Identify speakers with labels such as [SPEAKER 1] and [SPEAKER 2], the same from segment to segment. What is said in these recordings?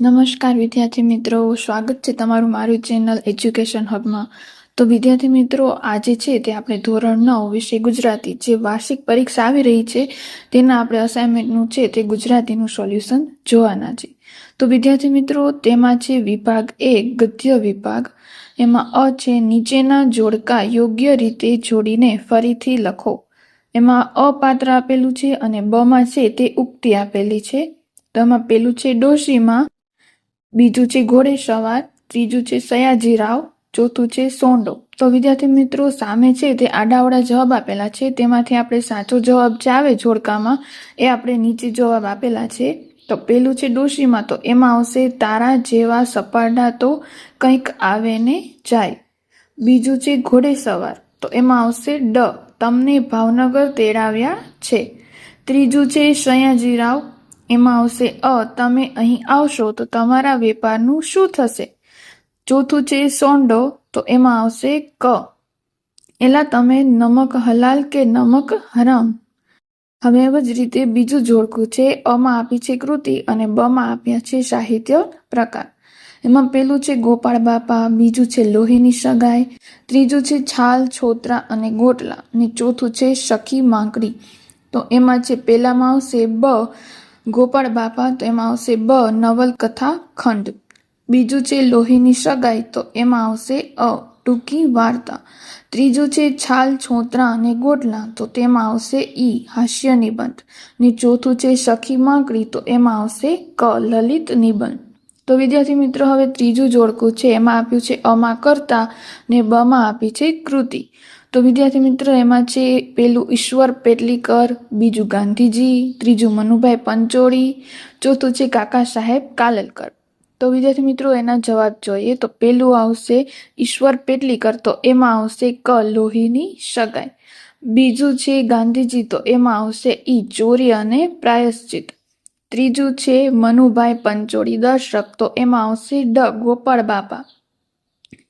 [SPEAKER 1] નમસ્કાર, વિદ્યાર્થી મિત્રો. સ્વાગત છે તમારું મારું ચેનલ એજ્યુકેશન હબમાં તો વિદ્યાર્થી મિત્રો, આજે છે તે આપણે ધોરણ નવ વિષય ગુજરાતી. જે વાર્ષિક પરીક્ષા આવી રહી છે, તેના આપણે અસાઇનમેન્ટનું છે તે ગુજરાતીનું સોલ્યુશન જોવાના છે. તો વિદ્યાર્થી મિત્રો, તેમાં છે વિભાગ એ, ગદ્ય વિભાગ. એમાં અ છે, નીચેના જોડકા યોગ્ય રીતે જોડીને ફરીથી લખો. એમાં અપાત્ર આપેલું છે અને બમાં છે તે ઉક્તિ આપેલી છે. તો એમાં પેલું છે ડોશીમાં બીજું છે ઘોડે સવાર, ત્રીજું છે સયાજીરાવ ચોથું છે સોંડો. તો વિદ્યાર્થી મિત્રો, સામે છે તે આડાવડા જવાબ આપેલા છે. તેમાંથી આપણે સાચો જવાબ જે આવે જોડકામાં, એ આપણે નીચે જવાબ આપેલા છે. તો પેલું છે ડોશીમાં, તો એમાં આવશે, તારા જેવા સપાટા તો કંઈક આવે ને જાય. બીજું છે ઘોડે સવાર, તો એમાં આવશે, ડ, તમને ભાવનગર તેડાવ્યા છે. ત્રીજું છે સયાજીરાવ એમાં આવશે, અ, તમે અહીં આવશો તો તમારા વેપારનું શું થશે? ચોથું છે સોંડો, તો એમાં આવશે ક. એલા તમે નમક હલાલ કે નમક હરામ? હવે જ રીતે બીજું જોડકું છે, અમાં આપી છે કૃતિ અને બમાં આપ્યા છે સાહિત્ય પ્રકાર. એમાં પેલું છે ગોપાળ બાપા, બીજું છે લોહીની સગાઈ, ત્રીજું છે છાલ, છોતરા અને ગોટલા અને ચોથું છે સખી માંકડી. તો એમાં છે પેલામાં આવશે બ ગોપાળ બાપા તો એમાં આવશે બ નવલકથા ખંડ. બીજું છે લોહીની સગાઈ તો એમાં આવશે અ, ટૂંકી વાર્તા. ત્રીજું છે છાલ, છોતરા અને ગોટલા તો તેમાં આવશે ઈ, હાસ્ય નિબંધ. ને ચોથું છે સખી માંકડી તો એમાં આવશે ક, લલિત નિબંધ. તો વિદ્યાર્થી મિત્રો, હવે ત્રીજું જોડકું છે. એમાં આપ્યું છે અમાં કરતા ને બમાં આપી છે કૃતિ. તો વિદ્યાર્થી મિત્રો, એમાં છે પેલું ઈશ્વર પેટલીકર, બીજું ગાંધીજી, ત્રીજું મનુભાઈ પંચોળી, ચોથું છે કાકા સાહેબ કાલેલકર. તો વિદ્યાર્થી મિત્રો, એના જવાબ જોઈએ તો પેલું આવશે ઈશ્વર પેટલીકર, તો એમાં આવશે ક લોહીની સગાઈ. બીજું છે ગાંધીજી, તો એમાં આવશે ઈ ચોરી અને પ્રાયશ્ચિત. ત્રીજું છે મનુભાઈ પંચોળી દર્શક તો એમાં આવશે ડ ગોપાળ બાપા.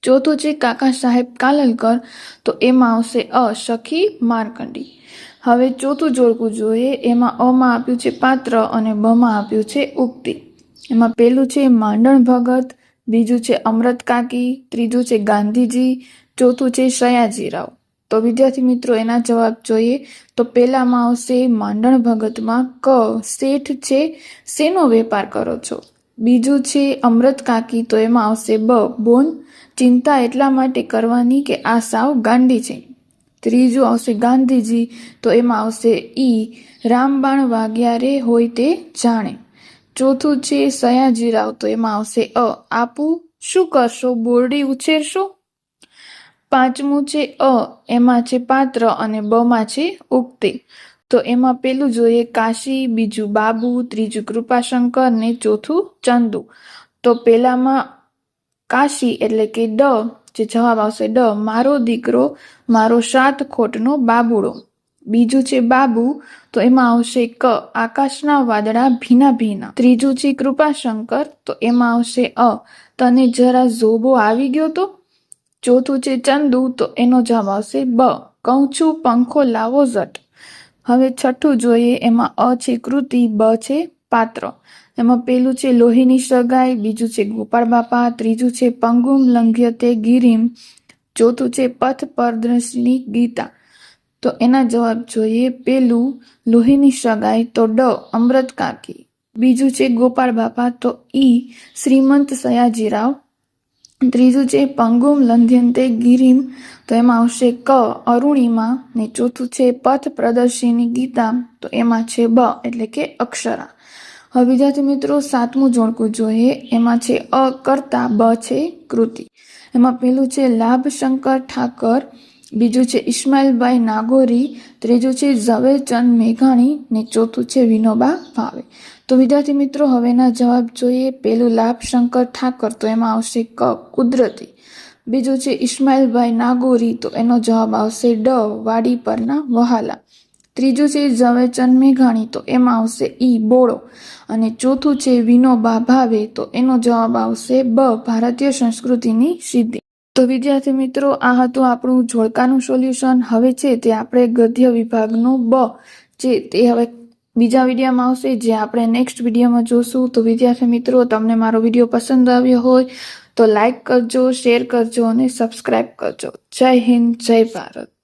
[SPEAKER 1] ચોથું છે કાકા સાહેબ કાલલકર તો એમાં આવશે અ સખી માર્કંડી. હવે ચોથું જોડકું જોઈએ, એમાં અમાં આપ્યું છે પાત્ર અને બમાં આપ્યું છે ઉક્તિ. એમાં પેલું છે માંડણ ભગત, બીજું છે અમૃત કાકી, ત્રીજું છે ગાંધીજી, ચોથું છે સયાજીરાવ તો વિદ્યાર્થી મિત્રો, એના જવાબ જોઈએ, તો પહેલામાં આવશે માંડણ ભગતમાં ક શેઠ છે, શેનો વેપાર કરો છો? બીજું છે અમૃત કાકી, તો એમાં આવશે બ, બોન ચિંતા એટલા માટે કરવાની કે આ સાવ ગાંડી છે. ત્રીજું આવશે ગાંધીજી, તો એમાં આવશે ઈ રામબાણ વાગ્યા રે હોય તે જાણે. ચોથું છે સયાજીરાવ તો એમાં આવશે અ, આપું શું કરશો? બોરડી ઉછેરશો? પાંચમું છે અ, એમાં છે પાત્ર અને બમાં છે ઉક્તિ. તો એમાં પેલું જોઈએ કાશી, બીજું બાબુ, ત્રીજું કૃપાશંકર ને ચોથું ચંદુ. તો પેલામાં કાશી એટલે કે ડ, જે જવાબ આવશે ડ, મારો દીકરો, મારો સાત ખોટનો બાબુડો. બીજું છે બાબુ, તો એમાં આવશે ક, આકાશના વાદળા ભીના ભીના. ત્રીજું છે કૃપાશંકર, તો એમાં આવશે અ, તને જરા ઝોબો આવી ગયો તો? ચોથું છે ચંદુ, તો એનો જવાબ આવશે બ, કહું છું પંખો લાવો ઝટ. હવે છઠ્ઠું જોઈએ, એમાં અ છે કૃતિ, બ છે પાત્ર. એમાં પેલું છે લોહીની સગાઈ, બીજું છે ગોપાળ બાપા, ત્રીજું છે પંગુમ લંઘ્યતે ગિરિમ, ચોથું છે પથ પરદર્શની ગીતા. તો એના જવાબ જોઈએ પેલું લોહીની સગાઈ તો ડ, અમૃત કાકી. બીજું છે ગોપાળ બાપા તો ઈ, શ્રીમંત સયાજીરાવ ત્રીજું છે પંગુમ લંધ્યંતે ગિરિમ. તો એમાં આવશે ક, અરુણિમા. ને ચોથું છે પથ પ્રદર્શિની ગીતા. તો એમાં છે બ, એટલે કે અક્ષરા. હવે વિદ્યાર્થી મિત્રો, સાતમું જોડકું જોઈએ. એમાં છે અ કરતા બ છે કૃતિ. એમાં પેલું છે લાભશંકર ઠાકર, બીજું છે ઇસ્માઇલભાઈ નાગોરી, ત્રીજું છે ઝવેરચંદ મેઘાણી ને ચોથું છે વિનોબા ભાવે. તો વિદ્યાર્થી મિત્રો, હવેના જવાબ જોઈએ. પેલું લાભશંકર ઠાકર, તો એમાં આવશે ક, કુદરતી. બીજું છે ઇસ્માઇલભાઈ નાગોરી, તો એનો જવાબ આવશે ડ, વાડી પરના વહાલા. ત્રીજું છે ઝવેચંદ મેઘાણી તો એમાં આવશે ઈ, બોળો. અને ચોથું છે વિનોબા ભાવે, તો એનો જવાબ આવશે બ, ભારતીય સંસ્કૃતિની સિદ્ધિ. તો વિદ્યાર્થી મિત્રો, આ હતું આપણું જોડકાનું સોલ્યુશન. હવે છે તે આપણે ગદ્ય વિભાગનું બ છે તે હવે બીજા વિડીયોમાં આવશે, જે આપણે નેક્સ્ટ વિડીયોમાં જોશું. તો વિદ્યાર્થી મિત્રો, તમને મારો વીડિયો પસંદ આવ્યો હોય, તો લાઈક કરજો, શેર કરજો અને સબસ્ક્રાઈબ કરજો. જય હિન્દ, જય ભારત.